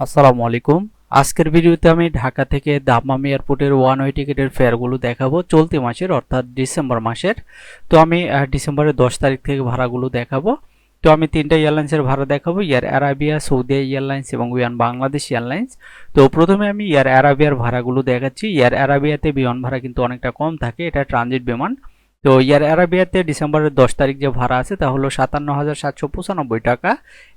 আসসালামু আলাইকুম। আজকের ভিডিওতে আমি ঢাকা থেকে দামাম এয়ারপোর্টের ওয়ান ওয়ে টিকিটের ফেয়ারগুলো দেখাবো চলতি মাসের, অর্থাৎ ডিসেম্বর মাসের। তো আমি ডিসেম্বরের দশ তারিখ থেকে ভাড়াগুলো দেখাবো। তো আমি তিনটা এয়ারলাইন্সের ভাড়া দেখাবো ইয়ার অ্যারাবিয়া সৌদি এয়ারলাইন্স এবং উয়ান বাংলাদেশ এয়ারলাইন্স। তো প্রথমে আমি ইয়ার অ্যারাবিয়ার ভাড়াগুলো দেখাচ্ছি। ইয়ার অ্যারাবিয়াতে বিমান ভাড়া কিন্তু অনেকটা কম থাকে, এটা ট্রানজিট বিমান। তো ইয়ার অ্যারাবিয়াতে ডিসেম্বরের দশ তারিখ যে ভাড়া আছে তা হলো সাতান্ন হাজার সাতশো পঁচানব্বই টাকা,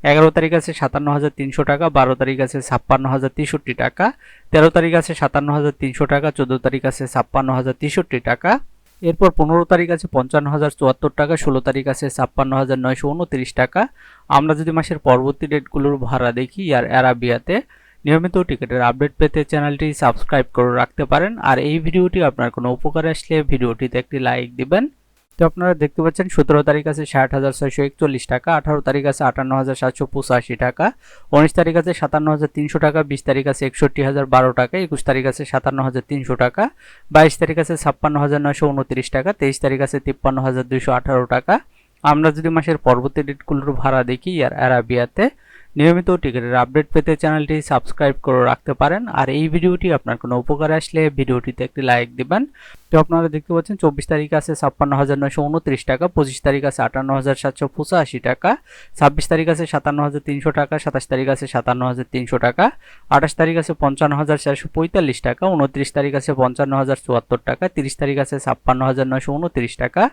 এগারো তারিখ আছে সাতান্ন হাজার তিনশো টাকা, বারো তারিখ আছে ছাপ্পান্ন হাজার তেষট্টি টাকা, তেরো তারিখ আছে সাতান্ন হাজার তিনশো টাকা, চোদ্দ তারিখ আছে ছাপ্পান্ন হাজার তেষট্টি টাকা। এরপর পনেরো তারিখ আছে পঞ্চান্ন হাজার চুয়াত্তর টাকা, ষোলো তারিখ আছে ছাপ্পান্ন হাজার নয়শো উনত্রিশ টাকা। আমরা যদি মাসের পরবর্তী ডেটগুলোর ভাড়া দেখি আর অ্যারাবিয়াতে নিয়মিত টিকিটের আপডেট পেতে চ্যানেলটি সাবস্ক্রাইব করে রাখতে পারেন। আর এই ভিডিওটি আপনার কোনো উপকারে আসলে ভিডিওটিতে একটি লাইক দিবেন। তো আপনারা দেখতে পাচ্ছেন, সতেরো তারিখ আছে ষাট হাজার ছয়শো একচল্লিশ টাকা, আঠারো তারিখ আছে আটান্ন হাজার সাতশো পঁচাশি টাকা, উনিশ তারিখ আছে সাতান্ন হাজার তিনশো টাকা, বিশ তারিখ আছে একষট্টি হাজার বারো টাকা, একুশ তারিখ আছে সাতান্ন হাজার তিনশো টাকা, বাইশ তারিখ আছে ছাপ্পান্ন হাজার নয়শো উনত্রিশ টাকা, তেইশ তারিখ আছে তিপ্পান্ন হাজার দুইশো আঠারো টাকা। আমরা যদি মাসের পরবর্তী ডেটগুলোর ভাড়া দেখি আর অ্যারাবিয়াতে নিয়মিত টিকিটের আপডেট পেতে চ্যানেলটি সাবস্ক্রাইব করে রাখতে পারেন। আর এই ভিডিওটি আপনার কোনো উপকারে আসলে ভিডিওটিতে একটি লাইক দিবেন। তো আপনারা দেখতে পাচ্ছেন, চব্বিশ তারিখ আছে ছাপ্পান্ন হাজার নয়শো উনত্রিশ টাকা, পঁচিশ তারিখ আছে আটান্ন হাজার সাতশো পঁচাশি টাকা, ছাব্বিশ তারিখ আছে সাতান্ন হাজার তিনশো টাকা, সাতাশ তারিখ আছে সাতান্ন হাজার তিনশো টাকা, আঠাশ তারিখ আছে পঞ্চান্ন হাজার চারশো পঁয়তাল্লিশ টাকা, উনত্রিশ তারিখ আছে পঞ্চান্ন হাজার চুয়াত্তর টাকা, তিরিশ তারিখ আছে ছাপ্পান্ন হাজার নয়শো উনত্রিশ টাকা,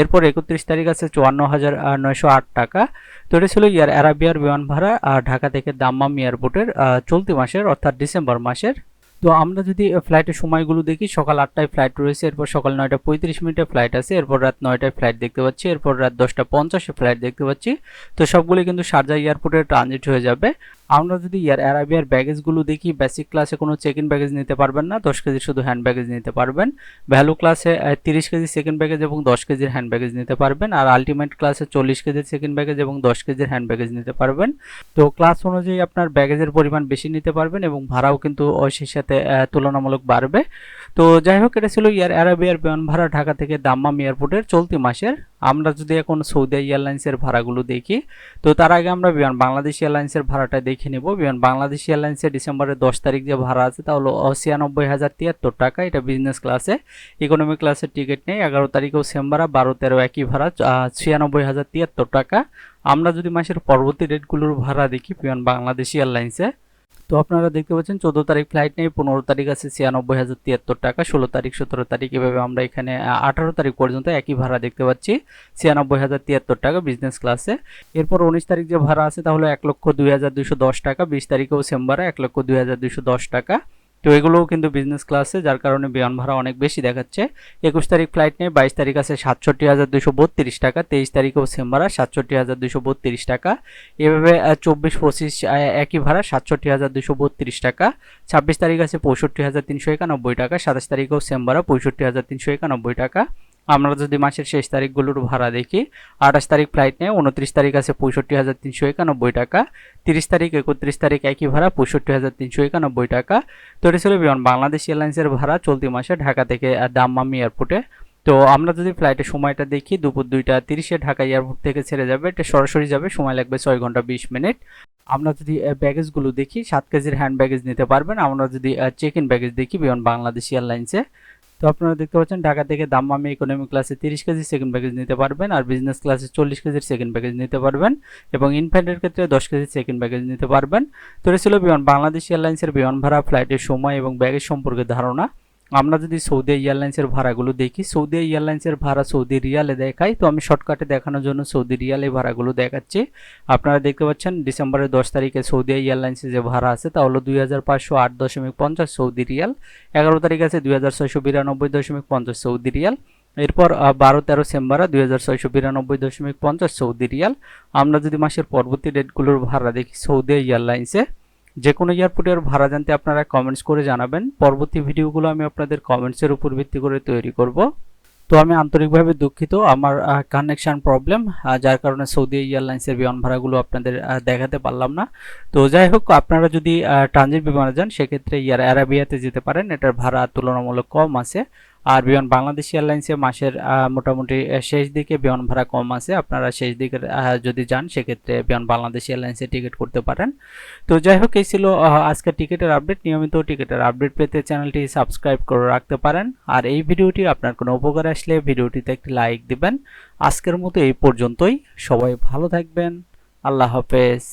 এরপর একত্রিশ তারিখ আছে চুয়ান্ন হাজার নয়শো আট টাকা। তো এটা ছিল ইয়ার অ্যারাবিয়ার বিমান ভাড়া আর ঢাকা থেকে দাম্মাম এয়ারপোর্টের চলতি মাসের, অর্থাৎ ডিসেম্বর মাসের তো আমরা যদি ফ্লাইটের সময়গুলো দেখি, সকাল আটটায় ফ্লাইট রয়েছে, এরপর সকাল নয়টা পঁয়ত্রিশ মিনিটে ফ্লাইট আছে, এরপর রাত নয়টায় ফ্লাইট দেখতে পাচ্ছি, এরপর রাত দশটা পঞ্চাশে ফ্লাইট দেখতে পাচ্ছি। তো সবগুলি কিন্তু শারজা এয়ারপোর্টে ট্রানজিট হয়ে যাবে। আমরা যদি ইয়ার অ্যারাবিয়ার ব্যাগেজগুলো দেখি বেসিক ক্লাসে কোনো চেক ইন ব্যাগেজ নিতে পারবেন না, দশ কেজি শুধু হ্যান্ড ব্যাগেজ নিতে পারবেন। ভ্যালু ক্লাসে তিরিশ কেজি সেকেন্ড ব্যাগেজ এবং দশ কেজির হ্যান্ড ব্যাগেজ নিতে পারবেন। আর আলটিমেট ক্লাসে চল্লিশ কেজির সেকেন্ড ব্যাগেজ এবং দশ কেজির হ্যান্ড ব্যাগেজ নিতে পারবেন। তো ক্লাস অনুযায়ী আপনার ব্যাগেজের পরিমাণ বেশি নিতে পারবেন এবং ভাড়াও কিন্তু সেই সাথে তুলনামূলক বাড়বে। তো যাই হোক, এটা ছিল ইয়ার অ্যারাবিয়ার বিমান ভাড়া ঢাকা থেকে দাম্মাম এয়ারপোর্টের চলতি মাসের আমরা যদি এখন সৌদি এয়ারলাইন্সের ভাড়াগুলো দেখি, তো তার আগে আমরা বিমান, বাংলাদেশ এয়ারলাইন্সের ভাড়াটা দেখে নেব। বিমান, বাংলাদেশ এয়ারলাইন্সের ডিসেম্বরের দশ তারিখ যে ভাড়া আছে, তা হলো ছিয়ানব্বই হাজার তিয়াত্তর টাকা। এটা বিজনেস ক্লাসে ইকোনমি ক্লাসের টিকিট নেই। এগারো তারিখেও সেম ভাড়া বারো, তেরো একই ভাড়া ছিয়ানব্বই হাজার তিয়াত্তর টাকা। আমরা যদি মাসের পরবর্তী ডেটগুলোর ভাড়া দেখি বিমান, বাংলাদেশ এয়ারলাইন্সে তো আপনারা দেখতে পাচ্ছেন চোদ্দ তারিখ ফ্লাইট নেই পনেরো তারিখ আছে ছিয়ানব্বই হাজার তিয়াত্তর টাকা, ষোলো তারিখ, সতেরো তারিখ, এভাবে আমরা এখানে আঠারো তারিখ পর্যন্ত একই ভাড়া দেখতে পাচ্ছি, ছিয়ানব্বই হাজার তিয়াত্তর টাকা বিজনেস ক্লাসে এরপর উনিশ তারিখ যে ভাড়া আছে তাহলে এক লক্ষ দুই হাজার দুইশো দশ টাকা, বিশ তারিখেও সেম ভাড়া, এক লক্ষ দুই হাজার দুইশো দশ টাকা। তো এগুলোও কিন্তু বিজনেস ক্লাসে যার কারণে বিমান ভাড়া অনেক বেশি দেখাচ্ছে। একুশ তারিখ ফ্লাইট নেই বাইশ তারিখ আছে সাতষট্টি হাজার দুশো বত্রিশ টাকা, তেইশ তারিখেও সেম ভাড়া, সাতষট্টি হাজার দুশো বত্রিশ টাকা। এভাবে চব্বিশ পঁচিশ একই ভাড়া, সাতষট্টি হাজার দুশো বত্রিশ টাকা। ছাব্বিশ তারিখ আছে পঁয়ষট্টি হাজার তিনশো একানব্বই টাকা, সাতাশ তারিখেও সেম ভাড়া, পঁয়ষট্টি হাজার তিনশো একানব্বই টাকা। আমরা যদি মাসের শেষ তারিখগুলোর ভাড়া দেখি, আঠাশ তারিখ ফ্লাইট নেই উনত্রিশ তারিখ আছে পঁয়ষট্টি হাজার তিনশো একানব্বই টাকা, তিরিশ তারিখ, একত্রিশ তারিখ একই ভাড়া, পঁয়ষট্টি হাজার তিনশো একানব্বই টাকা। তো এটা বিমান, বাংলাদেশ এয়ারলাইন্সের ভাড়া চলতি মাসে ঢাকা থেকে দাম্মাম এয়ারপোর্টে। তো আমরা যদি ফ্লাইটের সময়টা দেখি, দুপুর দুইটা তিরিশে ঢাকা এয়ারপোর্ট থেকে ছেড়ে যাবে, এটা সরাসরি যাবে, সময় লাগবে ছয় ঘণ্টা বিশ মিনিট। আমরা যদি ব্যাগেজগুলো দেখি, সাত কেজির হ্যান্ড ব্যাগেজ নিতে পারবেন। আমরা যদি চেক ইন ব্যাগেজ দেখি বিমান, বাংলাদেশ এয়ারলাইন্সে তো আপনারা দেখতে পাচ্ছেন, ঢাকা থেকে দাম্মামে ইকোনমি ক্লাসে তিরিশ কেজি সেকেন্ড প্যাকেজ নিতে পারবেন আর বিজনেস ক্লাসে চল্লিশ কেজির সেকেন্ড প্যাকেজ নিতে পারবেন এবং ইনফ্যান্টের ক্ষেত্রে দশ কেজির সেকেন্ড প্যাকেজ নিতে পারবেন। তো এটা ছিল বিমান, বাংলাদেশ এয়ারলাইন্সের বিমান ভাড়া ফ্লাইটের সময় এবং ব্যাগের সম্পর্কে ধারণা। আমরা যদি সৌদি এয়ারলাইন্সের ভাড়াগুলো দেখি, সৌদি এয়ারলাইন্সের ভাড়া সৌদি রিয়ালে দেখাই তো আমি শর্টকাটে দেখানোর জন্য সৌদি রিয়ালে ভাড়াগুলো দেখাচ্ছি। আপনারা দেখতে পাচ্ছেন, ডিসেম্বরের দশ তারিখে সৌদি এয়ারলাইন্সের যে ভাড়া আছে, তা হলো দুই হাজার পাঁচশো আট দশমিক পঞ্চাশ সৌদি রিয়াল। এগারো তারিখ আছে দুই হাজার ছয়শো বিরানব্বই দশমিক পঞ্চাশ সৌদি রিয়াল। এরপর বারো তেরো সেম্বারা দুই হাজার ছয়শো বিরানব্বই দশমিক পঞ্চাশ সৌদি রিয়াল। আমরা যদি মাসের পরবর্তী ডেটগুলোর ভাড়া দেখি সৌদি এয়ারলাইন্সে যে কোনো এয়ারপোর্টের ভাড়া জানতে আপনারা কমেন্টস করে জানাবেন। পরবর্তী ভিডিওগুলো আমি আপনাদের কমেন্টসের উপর ভিত্তি করে তৈরি করব। তো আমি আন্তরিকভাবে দুঃখিত। আমার কানেকশান প্রবলেম যার কারণে সৌদি এয়ারলাইন্সের বিমান ভাড়াগুলো আপনাদের দেখাতে পারলাম না। তো যাই হোক, আপনারা যদি ট্রানজিট বিমানে যান, সেক্ষেত্রে ইয়ার অ্যারাবিয়াতে যেতে পারেন। এটার ভাড়া তুলনামূলক কম আছে। আর বিমান বাংলাদেশ এয়ারলাইন্সে মাসের মোটামুটি শেষ দিকে বিমান ভাড়া কম আছে। আপনারা শেষ দিকে যদি যান, সেক্ষেত্রে বিমান বাংলাদেশ এয়ারলাইন্সে টিকিট করতে পারেন। তো যাই হোক, এই ছিল আজকের টিকিটের আপডেট। নিয়মিত টিকিটের আপডেট পেতে চ্যানেলটি সাবস্ক্রাইব করে রাখতে পারেন। আর এই ভিডিওটি আপনার কোনো উপকার আসলে ভিডিওটিতে একটি লাইক দিবেন। আজকের মতো এই পর্যন্তই। সবাই ভালো থাকবেন। আল্লাহ হাফেজ।